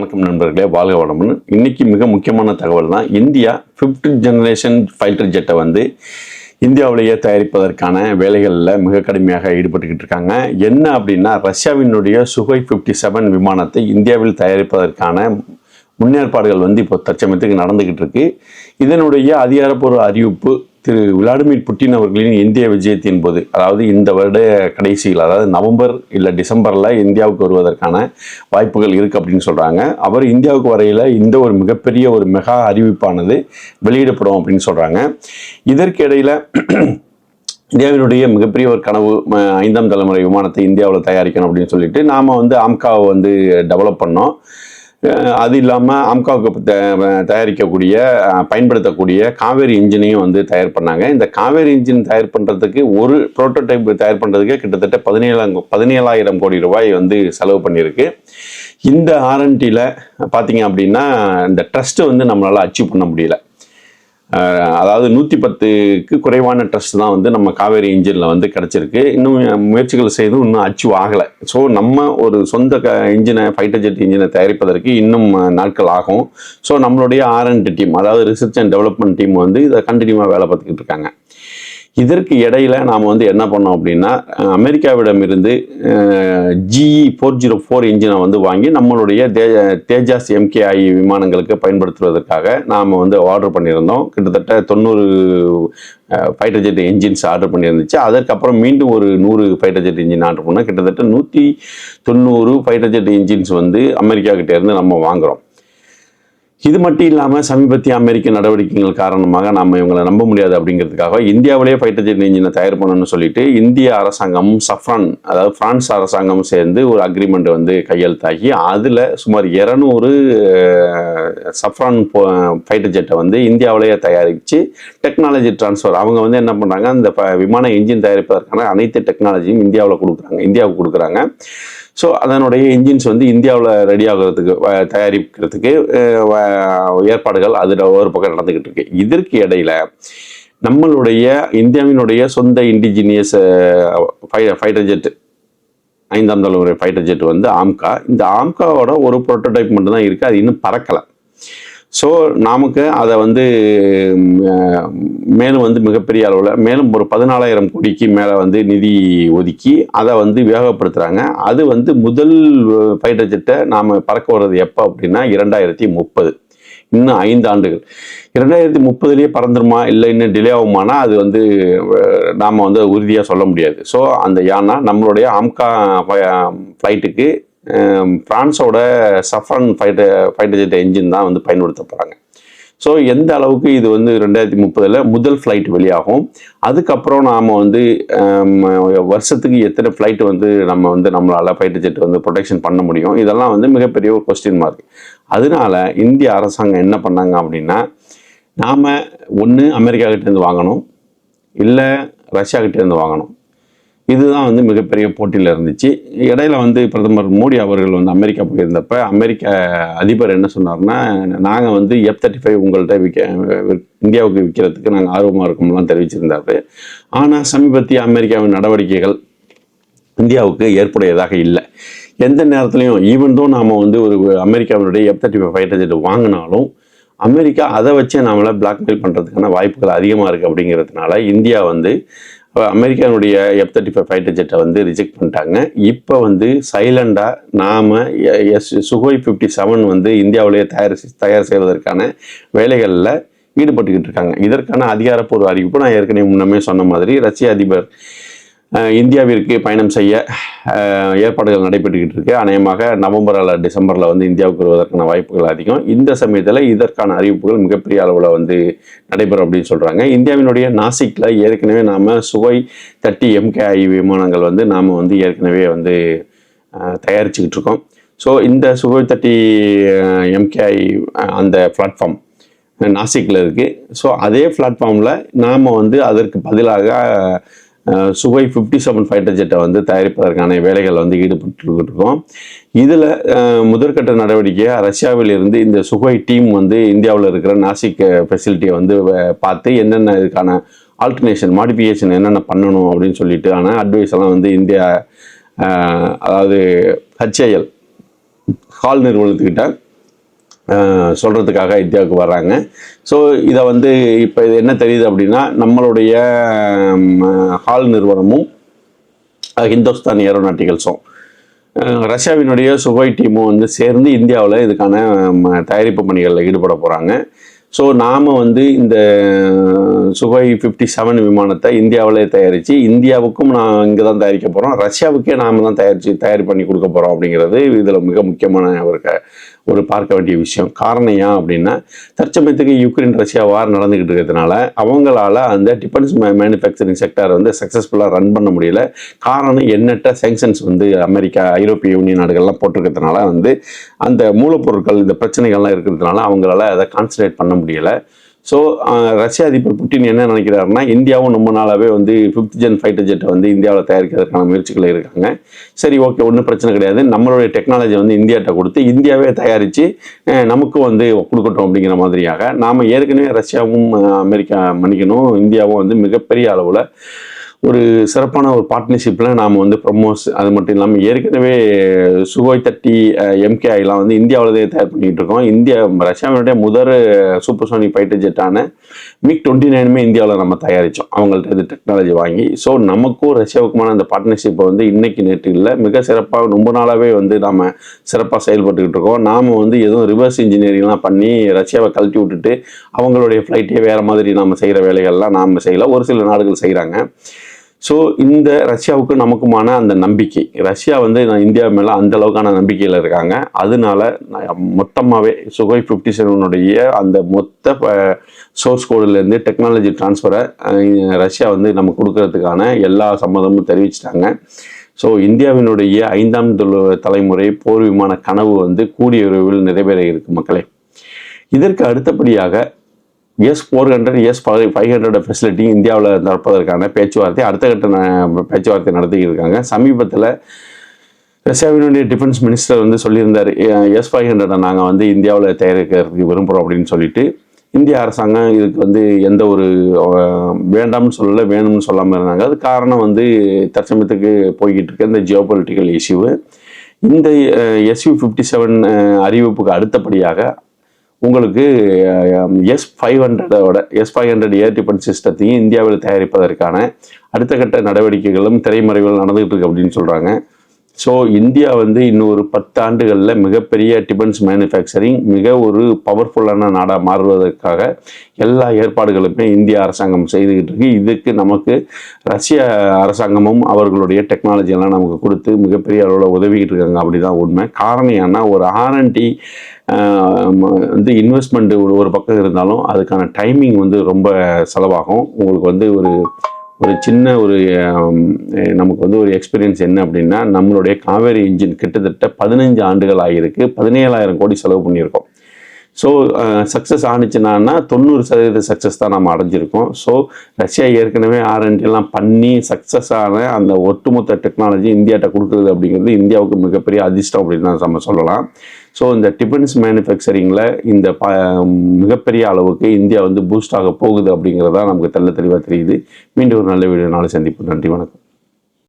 வணக்கம் நண்பர்களே வாழ்க வளம்னு இன்னைக்கு மிக முக்கியமான தகவல் தான் இந்தியா ஃபிஃப்த் ஜெனரேஷன் ஃபைட்டர் ஜெட்டை வந்து இந்தியாவிலேயே தயாரிப்பதற்கான வேலைகளில் மிக கடுமையாக ஈடுபட்டுக்கிட்டு இருக்காங்க. என்ன அப்படின்னா ரஷ்யாவினுடைய சுகை ஃபிஃப்டி செவன் விமானத்தை இந்தியாவில் தயாரிப்பதற்கான முன்னேற்பாடுகள் வந்து இப்போ தற்சமயத்துக்கு நடந்துக்கிட்டு இருக்கு. இதனுடைய அதிகாரப்பூர்வ அறிவிப்பு திரு விளாடிமிர் புட்டின் அவர்களின் இந்திய விஜயத்தின் போது அதாவது இந்த வருட கடைசியில் அதாவது நவம்பர் இல்லை டிசம்பரில் இந்தியாவுக்கு வருவதற்கான வாய்ப்புகள் இருக்குது அப்படின்னு சொல்கிறாங்க அவர் இந்தியாவுக்கு வரையில் இந்த ஒரு மிகப்பெரிய ஒரு மெகா அறிவிப்பானது வெளியிடப்படும் அப்படின்னு சொல்கிறாங்க இதற்கு இடையில் இந்தியாவினுடைய மிகப்பெரிய ஒரு கனவு ம, ஐந்தாம் தலைமுறை விமானத்தை இந்தியாவில் தயாரிக்கணும் அப்படின்னு சொல்லிட்டு நாம் வந்து ஆம்காவை வந்து டெவலப் பண்ணோம். அது இல்லாமல் அம்காவுக்கு த- தயாரிக்கக்கூடிய பயன்படுத்தக்கூடிய காவேரி இன்ஜினையும் வந்து தயார் பண்ணாங்க. இந்த காவேரி இன்ஜின் தயார் பண்ணுறதுக்கு ஒரு ப்ரோட்டோடைப் தயார் பண்ணுறதுக்கே கிட்டத்தட்ட பதினேழாம் பதினேழாயிரம் கோடி ரூபாய் வந்து செலவு பண்ணியிருக்கு. இந்த ஆர்என்டியில் பார்த்தீங்க அப்படின்னா இந்த ட்ரஸ்ட்டு வந்து நம்மளால் அச்சீவ் பண்ண முடியல. அதாவது நூற்றி பத்துக்கு குறைவான ட்ரஸ்ட் தான் வந்து நம்ம காவேரி இன்ஜினில் வந்து கிடச்சிருக்கு. இன்னும் முயற்சிகள் செய்தும் இன்னும் அச்சீவ் ஆகலை. ஸோ நம்ம ஒரு சொந்த க இன்ஜினை ஃபைட்டர் ஜெட் இன்ஜினை தயாரிப்பதற்கு இன்னும் நாட்கள் ஆகும். ஸோ நம்மளுடைய ஆர்என்டி டீம் அதாவது ரிசர்ச் அண்ட் டெவலப்மெண்ட் டீம் வந்து இதை கண்டினியூவாக வேலை பார்த்துக்கிட்டு இருக்காங்க. இதற்கு இடையில நாம் வந்து என்ன பண்ணோம் அப்படின்னா அமெரிக்காவிடம் இருந்து ஜிஇ ஃபோர் ஜீரோ ஃபோர் இன்ஜினை oh வந்து வாங்கி நம்மளுடைய தே தேஜாஸ் எம்கேஐ விமானங்களுக்கு பயன்படுத்துவதற்காக நாம் வந்து ஆர்டர் பண்ணியிருந்தோம். கிட்டத்தட்ட தொண்ணூறு ஃபைட்டர் ஜெட் என்ஜின்ஸ் ஆர்டர் பண்ணியிருந்துச்சு. அதற்கப்புறம் மீண்டும் ஒரு நூறு ஃபைட்டர் ஜெட் இன்ஜின் ஆர்டர் பண்ணோம். கிட்டத்தட்ட நூற்றி தொண்ணூறு ஃபைட்டர் ஜெட் இன்ஜின்ஸ் வந்து அமெரிக்கா கிட்டேருந்து நம்ம வாங்குறோம். இது மட்டும் இல்லாமல் சமீபத்திய அமெரிக்க நடவடிக்கைகள் காரணமாக நம்ம இவங்களை நம்ப முடியாது அப்படிங்கிறதுக்காக இந்தியாவிலேயே ஃபைட்டர் ஜெட் இன்ஜினை தயார் பண்ணணும்னு சொல்லிட்டு இந்திய அரசாங்கமும் சஃப்ரான் அதாவது பிரான்ஸ் அரசாங்கமும் சேர்ந்து ஒரு அக்ரிமெண்ட் வந்து கையெழுத்தாகி அதில் சுமார் இரநூறு சஃப்ரான் ஃபைட்டர் ஜெட்டை வந்து இந்தியாவிலேயே தயாரித்து டெக்னாலஜி ட்ரான்ஸ்ஃபர் அவங்க வந்து என்ன பண்ணுறாங்க அந்த ப- விமான இன்ஜின் தயாரிப்பதற்கான அனைத்து டெக்னாலஜியும் இந்தியாவில் கொடுக்குறாங்க இந்தியாவுக்கு கொடுக்குறாங்க. ஸோ அதனுடைய இன்ஜின்ஸ் வந்து இந்தியாவில் ரெடி ஆகுறதுக்கு வ- தயாரிக்கிறதுக்கு ஏற்பாடுகள் அதில் ஒரு பக்கம் நடந்துக்கிட்டு இருக்கு. இதற்கு இடையில நம்மளுடைய இந்தியாவினுடைய சொந்த இண்டிஜினியஸ் ஃபைட்டர் ஜெட் ஐந்தாம் தலைமுறை ஃபைட்டர் ஜெட் வந்து ஆம்கா. இந்த ஆம்காவோட ஒரு ப்ரோட்டோடைப் மட்டும்தான் இருக்குது அது இன்னும் பறக்கலை. ஸோ நமக்கு அதை வந்து மேலும் வந்து மிகப்பெரிய அளவில் மேலும் ஒரு பதினாலாயிரம் கோடிக்கு மேலே வந்து நிதி ஒதுக்கி அதை வந்து வேகப்படுத்துகிறாங்க அது வந்து முதல் ஃபைட்டர் ஜெட்டை நாம் பறக்க வர்றது எப்போ அப்படின்னா இரண்டாயிரத்தி முப்பது. இன்னும் ஐந்து ஆண்டுகள். இரண்டாயிரத்தி முப்பதுலேயே பறந்துருமா இல்லை இன்னும் டிலே ஆகுமானா அது வந்து நாம் வந்து உறுதியாக சொல்ல முடியாது. ஸோ அந்த யானா நம்மளுடைய ஆம்கா ஃப்ளைட்டுக்கு ஃப்ரான்ஸோட Safran fighter fighter jet engine தான் வந்து பயன்படுத்த போகிறாங்க ஸோ எந்த அளவுக்கு இது வந்து ரெண்டாயிரத்தி முப்பதில் முதல் ஃப்ளைட் வெளியாகும் அதுக்கப்புறம் நாம் வந்து வருஷத்துக்கு எத்தனை ஃப்ளைட் வந்து நம்ம வந்து நம்மளால் ஃபைட்டர் ஜெட் வந்து ப்ரொடெக்ஷன் பண்ண முடியும் இதெல்லாம் வந்து மிகப்பெரிய ஒரு கொஸ்டின் மார்க் அதனால இந்திய அரசாங்கம் என்ன பண்ணாங்க அப்படின்னா நாம் ஒன்று அமெரிக்கா கிட்டேருந்து வாங்கணும் இல்லை ரஷ்யா கிட்டேருந்து வாங்கணும். இதுதான் வந்து மிகப்பெரிய போட்டியில் இருந்துச்சு. இடையில வந்து பிரதமர் மோடி அவர்கள் வந்து அமெரிக்கா போயிருந்தப்ப அமெரிக்க அதிபர் என்ன சொன்னார்னா நாங்கள் வந்து எஃப் தேர்ட்டி ஃபைவ் உங்கள்கிட்ட விற்க இந்தியாவுக்கு விற்கிறதுக்கு நாங்கள் ஆர்வமாக இருக்கோம்லாம் தெரிவிச்சிருந்தாரு. ஆனால் சமீபத்திய அமெரிக்காவின் நடவடிக்கைகள் இந்தியாவுக்கு ஏற்புடையதாக இல்லை. எந்த நேரத்துலையும் ஈவன் தோ நாம் வந்து ஒரு அமெரிக்காவினுடைய F thirty five fighter jet வாங்கினாலும் அமெரிக்கா அதை வச்சே நம்மளை பிளாக்மெயில் பண்ணுறதுக்கான வாய்ப்புகள் அதிகமாக இருக்குது அப்படிங்கிறதுனால இந்தியா வந்து அமெரிக்கானுடைய எஃப் தேர்ட்டி ஃபைவ் ஃபைட்டர் ஜெட்டை வந்து ரிஜெக்ட் பண்ணிட்டாங்க. இப்போ வந்து சைலண்டாக நாம் எஸ் சுகோய் ஃபிஃப்டி செவன் வந்து இந்தியாவிலேயே தயார் செய்- தயார் செய்வதற்கான வேலைகளில் ஈடுபட்டுக்கிட்டு இருக்காங்க. இதற்கான அதிகாரப்பூர்வ அறிவிப்பு நான் ஏற்கனவே முன்னமே சொன்ன மாதிரி ரஷ்ய அதிபர் இந்தியாவிற்கு பயணம் செய்ய ஏற்பாடுகள் நடைபெற்றுக்கிட்டு இருக்கு. அநேகமாக நவம்பர் அல்ல டிசம்பரில் வந்து இந்தியாவுக்கு வருவதற்கான வாய்ப்புகள் அதிகம். இந்த சமயத்தில் இதற்கான அறிவிப்புகள் மிகப்பெரிய அளவில் வந்து நடைபெறும் அப்படின்னு சொல்கிறாங்க இந்தியாவினுடைய நாசிக்கில் ஏற்கனவே நாம் சுவை தட்டி எம்கேஐ விமானங்கள் வந்து நாம் வந்து ஏற்கனவே வந்து தயாரிச்சுக்கிட்டு இருக்கோம். ஸோ இந்த சுவை தட்டி எம்கேஐ அந்த பிளாட்ஃபார்ம் நாசிக்கில் இருக்குது ஸோ அதே பிளாட்ஃபார்மில் நாம் வந்து அதற்கு பதிலாக சுகை ஃபிஃப்டி செவன் ஃபைட்டர் ஜெட்டை வந்து தயாரிப்பதற்கான வேலைகள் வந்து ஈடுபட்டுருக்கோம். இதில் முதற்கட்ட நடவடிக்கையாக ரஷ்யாவில் இருந்து இந்த சுகை டீம் வந்து இந்தியாவில் இருக்கிற நாசிக் ஃபெசிலிட்டியை வந்து பார்த்து என்னென்ன இதுக்கான ஆல்டர்னேஷன் மாடிஃபிகேஷன் என்னென்ன பண்ணணும் அப்படின்னு சொல்லிட்டு ஆனால் அட்வைஸ் எல்லாம் வந்து இந்தியா அதாவது ஹச்ஏஎல் ஹால் நிறுவனத்துக்கிட்ட சொல்கிறதுக்காக இந்தியாவுக்கு வர்றாங்க. ஸோ இதை வந்து இப்போ இது என்ன தெரியுது அப்படின்னா நம்மளுடைய ஹால் நிறுவனமும் ஹிந்துஸ்தான் ஏரோநாட்டிகல்ஸும் ரஷ்யாவினுடைய சுகோய் டீமும் வந்து சேர்ந்து இந்தியாவில் இதுக்கான ம, தயாரிப்பு பணிகளில் ஈடுபட போகிறாங்க ஸோ நாம் வந்து இந்த சுகோய் ஃபிஃப்டி செவன் விமானத்தை இந்தியாவிலே தயாரித்து இந்தியாவுக்கும் நான் இங்கே தான் தயாரிக்க போகிறோம் ரஷ்யாவுக்கே நாம் தான் தயாரித்து தயார் பண்ணி கொடுக்க போகிறோம் அப்படிங்கிறது இதில் மிக முக்கியமான ஒரு க ஒரு பார்க்க வேண்டிய விஷயம். காரணம் ஏன் அப்படின்னா தற்சமயத்துக்கு யுக்ரைன் ரஷ்யா வார் நடந்துக்கிட்டு இருக்கிறதுனால அவங்களால அந்த டிஃபென்ஸ் மேனுஃபேக்சரிங் செக்டார் வந்து சக்ஸஸ்ஃபுல்லாக ரன் பண்ண முடியல. காரணம் எண்ணற்ற சேங்ஷன்ஸ் வந்து அமெரிக்கா ஐரோப்பிய யூனியன் நாடுகள்லாம் போட்டிருக்கிறதுனால வந்து அந்த மூலப்பொருட்கள் இந்த பிரச்சனைகள்லாம் இருக்கிறதுனால அவங்களால அதை கான்சன்ட்ரேட் பண்ண முடியலை. ஸோ ரஷ்ய அதிபர் புட்டின் என்ன நினைக்கிறாருன்னா இந்தியாவும் ரொம்ப நாளாகவே வந்து ஃபிஃப்த் ஜென் ஃபைட்டர் ஜெட்டை வந்து இந்தியாவில் தயாரிக்கிறதுக்கான முயற்சிகள் இருக்காங்க. சரி ஓகே ஒன்றும் பிரச்சனை கிடையாது. நம்மளுடைய டெக்னாலஜி வந்து இந்தியாட்ட கொடுத்து இந்தியாவே தயாரித்து நமக்கும் வந்து கொடுக்கட்டும் அப்படிங்கிற மாதிரியாக நாம் ஏற்கனவே ரஷ்யாவும் அமெரிக்கா மன்னிக்கணும் இந்தியாவும் வந்து மிகப்பெரிய அளவில் ஒரு சிறப்பான ஒரு பார்ட்னர்ஷிப்பில் நாம் வந்து ப்ரமோஸ் அது மட்டும் இல்லாமல் ஏற்கனவே சுகோய் தட்டி எம்கேஐலாம் வந்து இந்தியாவில் தான் தயார் பண்ணிகிட்டு இருக்கோம். இந்தியா ரஷ்யாவினுடைய முதல் சூப்பர்சோனிக் ஃபைட்டர் ஜெட்டான மிக் டுவெண்ட்டி நைனுமே இந்தியாவில் நம்ம தயாரித்தோம் அவங்கள்ட்ட இது டெக்னாலஜி வாங்கி. ஸோ நமக்கும் ரஷ்யாவுக்குமான அந்த பார்ட்னர்ஷிப்பை வந்து இன்னைக்கு நேற்று இல்லை. மிக சிறப்பாக ரொம்ப நாளாகவே வந்து நாம் சிறப்பாக செயல்பட்டுக்கிட்டு இருக்கோம். நாம் வந்து எதுவும் ரிவர்ஸ் இன்ஜினியரிங்லாம் பண்ணி ரஷ்யாவை கழட்டி விட்டுட்டு அவங்களுடைய ஃப்ளைட்டே வேறு மாதிரி நாம் செய்கிற வேலைகள்லாம் நாம் செய்யலை. ஒரு சில நாடுகள் செய்கிறாங்க ஸோ இந்த ரஷ்யாவுக்கு நமக்குமான அந்த நம்பிக்கை. ரஷ்யா வந்து நான் இந்தியா மேலே அந்த அளவுக்கான நம்பிக்கையில் இருக்காங்க. அதனால மொத்தமாகவே சுகோய் ஃபிஃப்டி செவனுடைய அந்த மொத்த சோர்ஸ் கோடுலேருந்து டெக்னாலஜி ட்ரான்ஸ்ஃபரை ரஷ்யா வந்து நம்ம கொடுக்கறதுக்கான எல்லா சம்மதமும் தெரிவிச்சிட்டாங்க. ஸோ இந்தியாவினுடைய ஐந்தாம் தொழு- தலைமுறை போர் விமான கனவு வந்து கூடிய விரைவில் நிறைவேற இருக்கு மக்களே. இதற்கு அடுத்தபடியாக S four hundred S five hundred facility இந்தியாவில் நடப்பதற்கான பேச்சுவார்த்தை அடுத்த கட்ட பேச்சுவார்த்தை நடத்திக்கிட்டு இருக்காங்க சமீபத்தில் ரஷ்யாவினுடைய டிஃபென்ஸ் மினிஸ்டர் வந்து சொல்லியிருந்தார் எஸ் ஃபைவ் ஹண்ட்ரடை நாங்கள் வந்து இந்தியாவில் தயாரிக்கிறதுக்கு விரும்புகிறோம் அப்படின்னு சொல்லிட்டு. இந்திய அரசாங்கம் இதுக்கு வந்து எந்த ஒரு வேண்டாம்னு சொல்லலை வேணும்னு சொல்லாமல் இருந்தாங்க. அது காரணம் வந்து தற்சமயத்துக்கு போய்கிட்டு இருக்க இந்த ஜியோ பொலிட்டிக்கல் இஷ்யூ இந்த எஸ்யூ ஃபிஃப்டி செவன் அறிவிப்புக்கு அடுத்தபடியாக உங்களுக்கு S five ஹண்ட்ரடோட S five hundred air defence சிஸ்டத்தையும் இந்தியாவில் தயாரிப்பதற்கான அடுத்த கட்ட நடவடிக்கைகளும் திரைமறைகளும் நடந்துகிட்டு இருக்கு அப்படின்னு சொல்கிறாங்க ஸோ இந்தியா வந்து இன்னும் ஒரு பத்து ஆண்டுகளில் மிகப்பெரிய டிஃபென்ஸ் மேனுஃபேக்சரிங் மிக ஒரு பவர்ஃபுல்லான நாடாக மாறுவதற்காக எல்லா ஏற்பாடுகளுமே இந்திய அரசாங்கம் செய்துக்கிட்டு இருக்கு. இதுக்கு நமக்கு ரஷ்ய அரசாங்கமும் அவர்களுடைய டெக்னாலஜியெல்லாம் நமக்கு கொடுத்து மிகப்பெரிய அளவில் உதவிக்கிட்டு இருக்காங்க. அப்படி தான் உண்மை. காரணம் ஏன்னா ஒரு ஆர்என்டி வந்து இன்வெஸ்ட்மெண்ட் ஒரு பக்கம் இருந்தாலும் அதுக்கான டைமிங் வந்து ரொம்ப செலவாகும். உங்களுக்கு வந்து ஒரு ஒரு சின்ன ஒரு நமக்கு வந்து ஒரு எக்ஸ்பீரியன்ஸ் என்ன அப்படின்னா நம்மளுடைய காவேரி இன்ஜின் கிட்டத்தட்ட பதினஞ்சு ஆண்டுகள் ஆகியிருக்கு. பதினேழாயிரம் கோடி செலவு பண்ணியிருக்கோம். ஸோ சக்ஸஸ் ஆனிச்சுன்னா தொண்ணூறு சதவீத சக்ஸஸ் தான் நம்ம அடைஞ்சிருக்கோம். ஸோ ரஷ்யா ஏற்கனவே ஆர்என்டிலாம் பண்ணி சக்ஸஸ் ஆன அந்த ஒட்டுமொத்த டெக்னாலஜி இந்தியாட்ட கொடுக்குறது அப்படிங்கிறது இந்தியாவுக்கு மிகப்பெரிய அதிர்ஷ்டம் அப்படின்னு தான் நம்ம சொல்லலாம். ஸோ இந்த டிஃபென்ஸ் மேனுஃபேக்சரிங்கில் இந்த ப மிகப்பெரிய அளவுக்கு இந்தியா வந்து பூஸ்ட் ஆக போகுது அப்படிங்கிறதா நமக்கு தெல்ல தெளிவாக தெரியுது. மீண்டும் ஒரு நல்ல வீடியோ நாளை சந்திப்போம். நன்றி வணக்கம்.